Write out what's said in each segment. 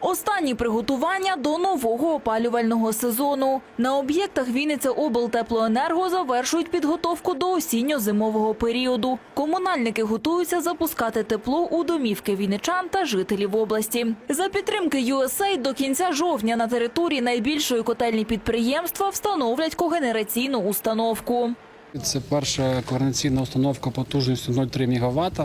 Останні приготування до нового опалювального сезону. На об'єктах Вінниця облтеплоенерго завершують підготовку до осінньо-зимового періоду. Комунальники готуються запускати тепло у домівки вінничан та жителів області. За підтримки USAID до кінця жовтня на території найбільшої котельні підприємства встановлять когенераційну установку. Це перша координаційна установка потужністю 0,3 МВт.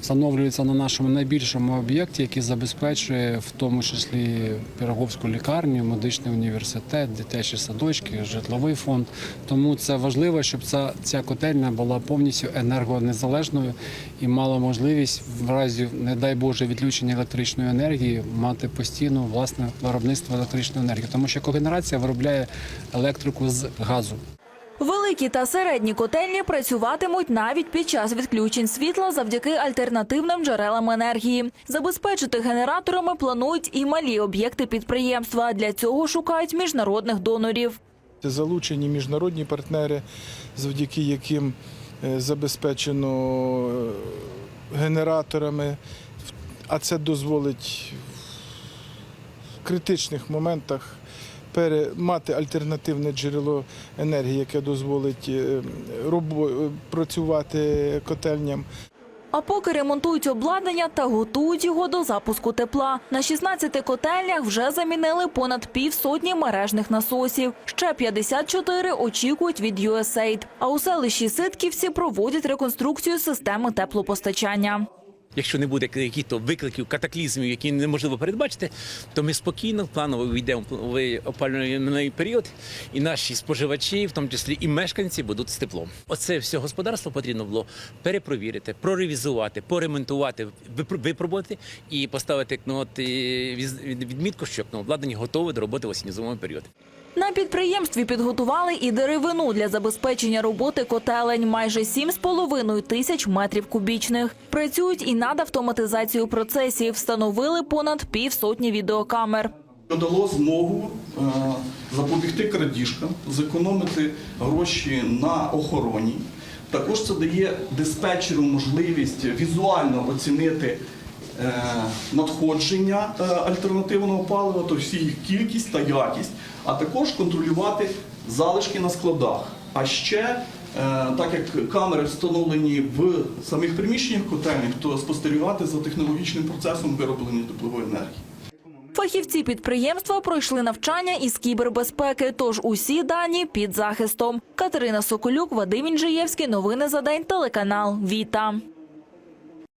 Встановлюється на нашому найбільшому об'єкті, який забезпечує в тому числі Піроговську лікарню, медичний університет, дитячі садочки, житловий фонд. Тому це важливо, щоб ця, ця котельня була повністю енергонезалежною і мала можливість в разі, не дай Боже, відключення електричної енергії мати постійно власне виробництво електричної енергії, тому що когенерація виробляє електрику з газу. Великі та середні котельні працюватимуть навіть під час відключень світла завдяки альтернативним джерелам енергії. Забезпечити генераторами планують і малі об'єкти підприємства. Для цього шукають міжнародних донорів. Залучені міжнародні партнери, завдяки яким е, забезпечено е, генераторами, а це дозволить в критичних моментах мати альтернативне джерело енергії, яке дозволить е, е, працювати котельням. А поки ремонтують обладнання та готують його до запуску тепла. На 16 котельнях вже замінили понад півсотні мережних насосів. Ще 54 очікують від USAID. А у селищі Ситківці проводять реконструкцію системи теплопостачання. Якщо не буде якихось викликів, катаклізмів, які неможливо передбачити, то ми спокійно планово війдемо в опалювальний період, і наші споживачі, в тому числі і мешканці, будуть з теплом. Оце все господарство потрібно було перепровірити, проревізувати, поремонтувати, випро- випробувати і поставити ну, от, відмітку, що ну, обладнання готове до роботи в осінньо-зимовий період. На підприємстві підготували і деревину для забезпечення роботи котелень майже 7,5 тисяч метрів кубічних. Працюють і над автоматизацією процесів. Встановили понад півсотні відеокамер. Дало змогу е, запобігти крадіжкам, зекономити гроші на охороні. Також це дає диспетчеру можливість візуально оцінити е, надходження е, альтернативного палива, тобто всі їх кількість та якість, а також контролювати залишки на складах. А ще, так як камери встановлені в самих приміщеннях котельних, то спостерігати за технологічним процесом вироблення теплової енергії. Фахівці підприємства пройшли навчання із кібербезпеки, тож усі дані під захистом. Катерина Соколюк, Вадим Інжиєвський. Новини за день. Телеканал Віта.